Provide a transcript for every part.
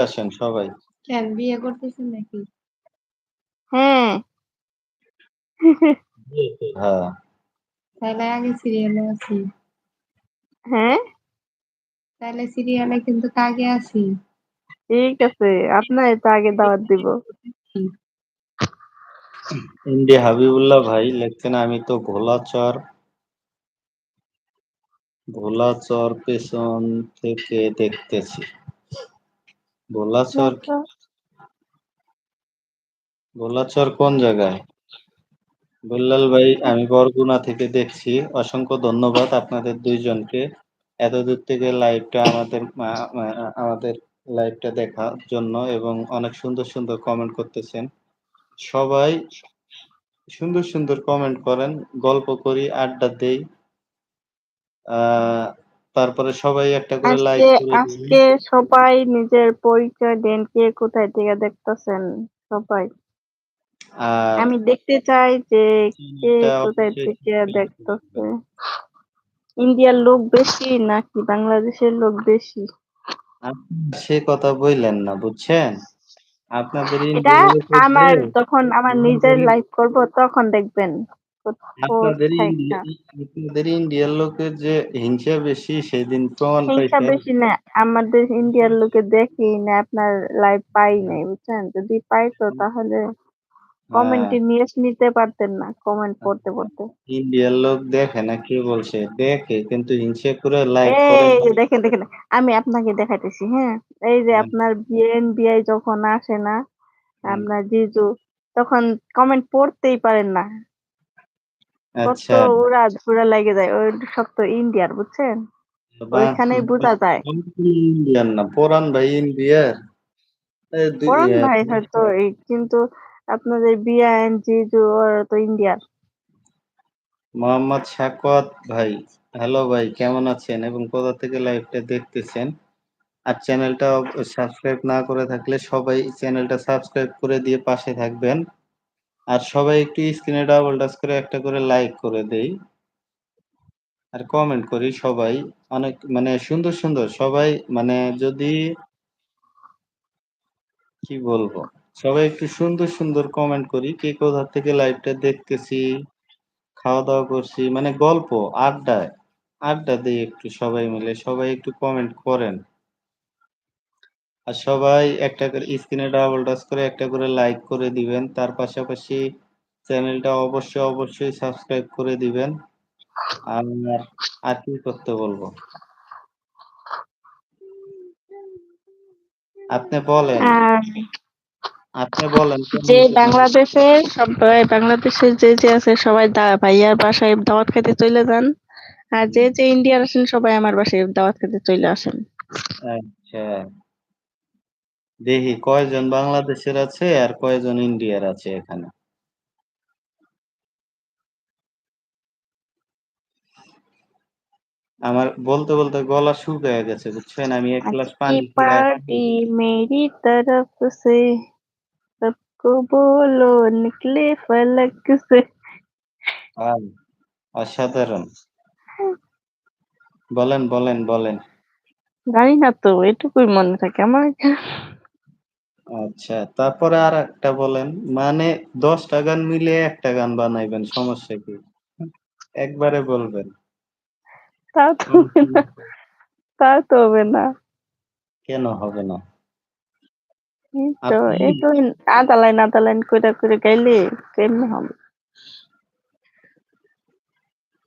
আসেন সবাই। কেন বিয়ে করতেছেন নাকি? হ্যাঁ। হ্যাঁ। তাহলে আগে সিরিয়ালে আছি। হ্যাঁ? তাহলে সিরিয়ালে কিন্তু আগে আছি। ঠিক আছে। আপনারে তো আগে দাওয়াত দিব। এমডি হাবিবুল্লাহ ভাই লিখছেন আমি তো ভোলাচর ভোলাচর পেছন থেকে দেখতেছি। ভোলাচর? ভোলাচর কোন জায়গায়? বল্লাল ভাই আমি বরগুনা থেকে দেখছি। অসংখ্য ধন্যবাদ আপনাদের ২ জনকে। এতদূর থেকে লাইভটা আমাদের আমাদের লাইভটা দেখার জন্য এবং অনেক সুন্দর, সুন্দর কমেন্ট করতেছেন। সবাই সুন্দর, সুন্দর কমেন্ট করেন, গল্প করি, আড্ডা দেই। তারপরে সবাই একটা করে লাইক আজকে করে। আজকে সবাই নিজের পরিচয় দেন। কে কোথায় থেকে দেখতেছেন সবাই। আর আমি দেখতে চাই যে কে কোথায় থেকে দেখতেছে। ইন্ডিয়ার লোক বেশি নাকি বাংলাদেশের লোক বেশি? সে কথা বললেন না, বুঝছেন? আপনাদের এটা ইন্ডিয়ার লোকের আমার চেয়ে যখন আমার নিজের লাইভ করব তখন দেখবেন। আপনাদের ইন্ডিয়ার লোকের যে হিংসা বেশি সেদিন প্রমাণ হিংসা বেশি না। আমাদের ইন্ডিয়ার লোকে দেখেই না আপনার লাইভ পাই নাই বুঝছেন? যদি পাইতো তাহলে হ্যাঁ। কমেন্টে নিউজ নিতে পারতেন না কমেন্ট পড়তে, পড়তে। ইন্ডিয়ার লোক দেখে না কে বলছে? দেখে কিন্তু হিংসা করে লাইক করে এই যে দেখেন, দেখেন আমি আপনাকে দেখাইতেছি, হ্যাঁ? এই যে আপনার বিএনবিআই যখন আসে না, আপনার জিজু তখন কমেন্ট পড়তেই পারেন না। কত আচ্ছা। উড়াধুরা লেগে যায়। ওই সব তো ইন্ডিয়ার বুঝছেন? ওইখানেই বোঝা যায়। ইন্ডিয়ান না, পরান ভাই ইন্ডিয়ার। দুই পরান ভাই হয়তো এই কিন্তু আপনাদের বিআইন জিজু ওরা তো ইন্ডিয়ার। মোহাম্মদ ভাই, হ্যালো ভাই কেমন আছেন এবং কোথা থেকে লাইভটা দেখতেছেন? আর চ্যানেলটা সাবস্ক্রাইব না করে থাকলে সবাই চ্যানেলটা সাবস্ক্রাইব করে দিয়ে পাশে থাকবেন। আর সবাই একটু স্ক্রিনে ডাবল টাচ করে একটা করে লাইক করে দেই। আর কমেন্ট করি সবাই। অনেক মানে সুন্দর, সুন্দর সবাই মানে যদি কি বলব? সবাই একটু সুন্দর, সুন্দর কমেন্ট করি। কে কোথা থেকে লাইভটা দেখতেছি, খাওয়া-দাওয়া করছি মানে গল্প, আড্ডায়, আড্ডা দিই একটু সবাই মিলে। সবাই একটু কমেন্ট করেন। আর সবাই একটা করে স্ক্রিনে ডাবল টাচ করে একটা করে লাইক করে দিবেন। তার পাশাপাশি চ্যানেলটা অবশ্যই, অবশ্যই সাবস্ক্রাইব করে দিবেন। আর, আর কি করতে বলব? আপনি বলেন। আপনি বলেন যে বাংলাদেশে সবাই বাংলাদেশের যে, যে আছে সবাই ভাইয়ার বাসায় দাওয়াত খেতে চলে যান। আর যে, যে ইন্ডিয়ার আছেন সবাই আমার বাসায় দাওয়াত খেতে চলে আসেন। আচ্ছা। দেখি কয়জন বাংলাদেশের আছে আর কয়জন ইন্ডিয়ার আছে এখানে? আমার বলতে, বলতে গলা শুকায়া গেছে বুঝছেন? আমি ১ आज গ্লাস की পানি খেয়ে पार्टी मेरी तरफ से सबको बोलो निकले फलक से। ওয়াও! অসাধারণ। বলেন, বলেন, বলেন। জানি না তো এটুকুই মনে থাকে আমার। আচ্ছা, তারপরে আর একটা বলেন। মানে দশটা গান মিলিয়ে একটা গান বানাইবেন সমস্যা কি? একবারে বলবেন। তো হবে না। তো হবে না। কেন হবে না? এই তো আপনি এই তো আধা লাইন, আধা লাইন কইরা, কইরা গাইলে কেমনে হবে?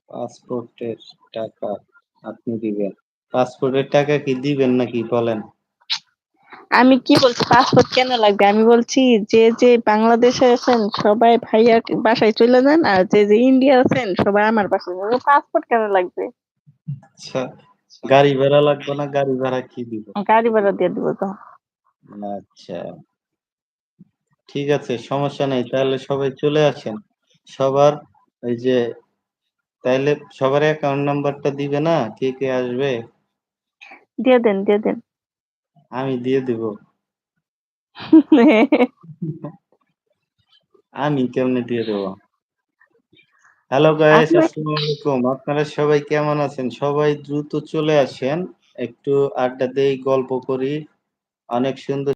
পাসপোর্টের টাকা আপনি দিবেন। পাসপোর্টের টাকা কি দিবেন নাকি বলেন? আমি কি বলছি পাসপোর্ট কেন লাগবে? আমি বলছি যে, যে বাংলাদেশে আছেন সবাই ভাইয়ার বাসায় চলে যান। আর যে, যে ইন্ডিয়া আছেন সবাই আমার বাসায়। পাসপোর্ট কেন লাগবে? আচ্ছা, গাড়ি ভাড়া লাগবে না? গাড়ি ভাড়া কি দিব? গাড়ি ভাড়া দিয়ে দিব তো। আচ্ছা। ঠিক আছে সমস্যা নেই। তাহলে সবাই চলে আসেন। সবার ওই যে তাইলে সবার অ্যাকাউন্ট নাম্বারটা দিবে না? কে, কে আসবে? দিয়ে দেন, দিয়ে দেন। আমি দিয়ে দিব। আমি কেমনে দিয়ে দেব? হ্যালো গাইস আসসালামু আলাইকুম। আপনারা সবাই কেমন আছেন? সবাই দ্রুত চলে আসেন। একটু আড্ডা দেই, গল্প করি। অনেক সুন্দর